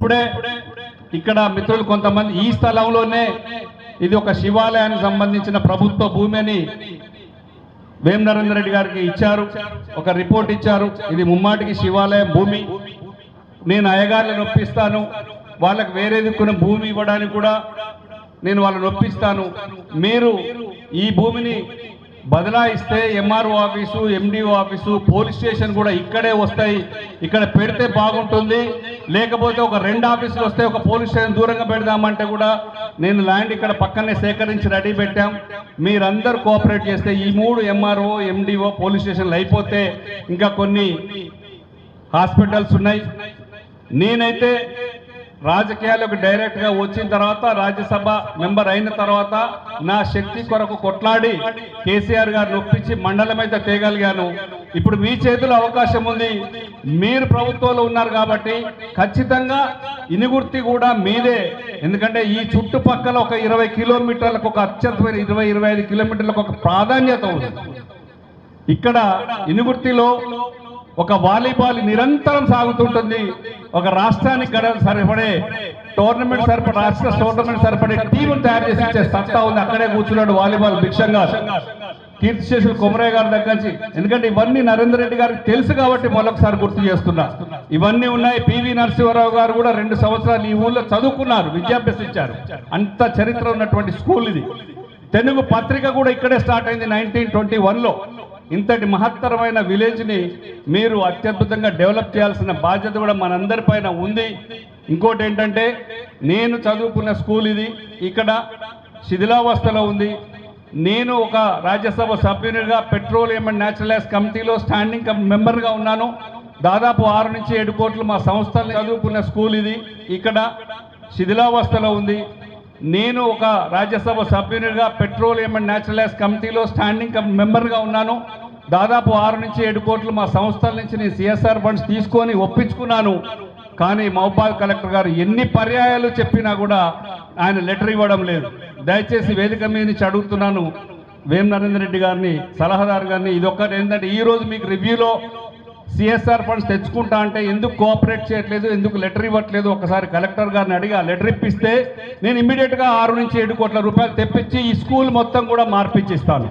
ఇప్పుడే ఇక్కడ మిత్రులు కొంతమంది ఈ స్థలంలోనే ఇది ఒక శివాలయానికి సంబంధించిన ప్రభుత్వ భూమి అని వేం నరేందర్ రెడ్డి గారికి ఇచ్చారు. ఒక రిపోర్ట్ ఇచ్చారు. ఇది ముమ్మాటికి శివాలయం భూమి. నేను అయ్యగారిని నొప్పిస్తాను. వాళ్ళకి వేరే కొన్ని భూమి ఇవ్వడానికి కూడా నేను వాళ్ళని నొప్పిస్తాను. మీరు ఈ భూమిని బదలాయిస్తే MRO office MDO office police station కూడా ఇక్కడే వస్తాయి. ఇక్కడ పెడితే బాగుంటుంది. లేకపోతే ఒక రెండు ఆఫీసులు వస్తే ఒక పోలీస్ స్టేషన్ దూరంగా పెడదామంటే కూడా నేను ల్యాండ్ ఇక్కడ పక్కనే సేకరించి రెడీ పెట్టాం. మీరందరూ కోఆపరేట్ చేస్తే ఈ మూడు ఎంఆర్ఓ ఎండిఓ పోలీస్ స్టేషన్లు అయిపోతే ఇంకా కొన్ని హాస్పిటల్స్ ఉన్నాయి. నేనైతే రాజకీయాలకు డైరెక్ట్గా వచ్చిన తర్వాత రాజ్యసభ మెంబర్ అయిన తర్వాత నా శక్తి కొరకు కొట్లాడి కేసీఆర్ గారు నొప్పించి మండలం అయితే తేగలిగాను. ఇప్పుడు మీ చేతిలో అవకాశం ఉంది. మీరు ప్రభుత్వంలో ఉన్నారు కాబట్టి ఖచ్చితంగా ఇనుగుర్తి కూడా మీదే. ఎందుకంటే ఈ చుట్టుపక్కల ఒక ఇరవై కిలోమీటర్లకు ఒక అత్యంతమైన ఇరవై ఇరవై ఐదు కిలోమీటర్లకు ఒక ప్రాధాన్యత ఉంది. ఇక్కడ ఇనుగుర్తిలో ఒక వాలీబాల్ నిరంతరం సాగుతుంటుంది. ఒక రాష్ట్రానికి గడ సరిపడే టోర్నమెంట్ సరిపడే రాష్ట్ర టోర్నమెంట్ సరిపడే టీం తయారు చేసి ఇచ్చే సత్తా ఉంది. అక్కడే కూర్చున్నాడు వాలీబాల్ భిక్షంగా కీర్తి శేషులు కొమరయ్య గారి దగ్గర నుంచి. ఎందుకంటే ఇవన్నీ నరేందర్ రెడ్డి గారికి తెలుసు కాబట్టి మరొకసారి గుర్తు చేస్తున్నా. ఇవన్నీ ఉన్నాయి. పివి నరసింహారావు గారు కూడా రెండు సంవత్సరాలు ఈ ఊళ్ళో చదువుకున్నారు విద్యాభ్యసించారు అంత చరిత్ర ఉన్నటువంటి స్కూల్ ఇది. తెలుగు పత్రిక కూడా ఇక్కడే స్టార్ట్ అయింది నైన్టీన్ ట్వంటీ వన్లో. ఇంతటి మహత్తరమైన విలేజ్ని మీరు అత్యద్భుతంగా డెవలప్ చేయాల్సిన బాధ్యత కూడా మనందరి పైన ఉంది. ఇంకోటి ఏంటంటే నేను చదువుకున్న స్కూల్ ఇది ఇక్కడ శిథిలావస్థలో ఉంది. నేను ఒక రాజ్యసభ సభ్యునిగా పెట్రోలియం అండ్ న్యాచురల్ గ్యాస్ కమిటీలో స్టాండింగ్ మెంబర్గా ఉన్నాను. దాదాపు ఆరు నుంచి ఏడు కోట్లు మా సంస్థలు చదువుకున్న స్కూల్ ఇది ఇక్కడ శిథిలావస్థలో ఉంది. నేను ఒక రాజ్యసభ సభ్యునిగా పెట్రోలియం అండ్ న్యాచురల్ గ్యాస్ కమిటీలో స్టాండింగ్ మెంబర్గా ఉన్నాను. దాదాపు ఆరు నుంచి ఏడు కోట్లు మా సంస్థల నుంచి నేను సిఎస్ఆర్ ఫండ్స్ తీసుకొని ఒప్పించుకున్నాను. కానీ మహబాద్ కలెక్టర్ గారు ఎన్ని పర్యాయాలు చెప్పినా కూడా ఆయన లెటర్ ఇవ్వడం లేదు. దయచేసి వేదిక మీద నుంచి అడుగుతున్నాను. వేం నరేందర్ రెడ్డి గారిని సలహాదారు గారిని ఇది ఒక్కటి ఏంటంటే ఈ రోజు మీకు రివ్యూలో సిఎస్ఆర్ ఫండ్స్ తెచ్చుకుంటా అంటే ఎందుకు కోఆపరేట్ చేయట్లేదు ఎందుకు లెటర్ ఇవ్వట్లేదు? ఒకసారి కలెక్టర్ గారిని అడిగి ఆ లెటర్ ఇప్పిస్తే నేను ఇమ్మీడియట్గా ఆరు నుంచి ఏడు కోట్ల రూపాయలు తెప్పించి ఈ స్కూల్ మొత్తం కూడా మార్పిచ్చిస్తాను.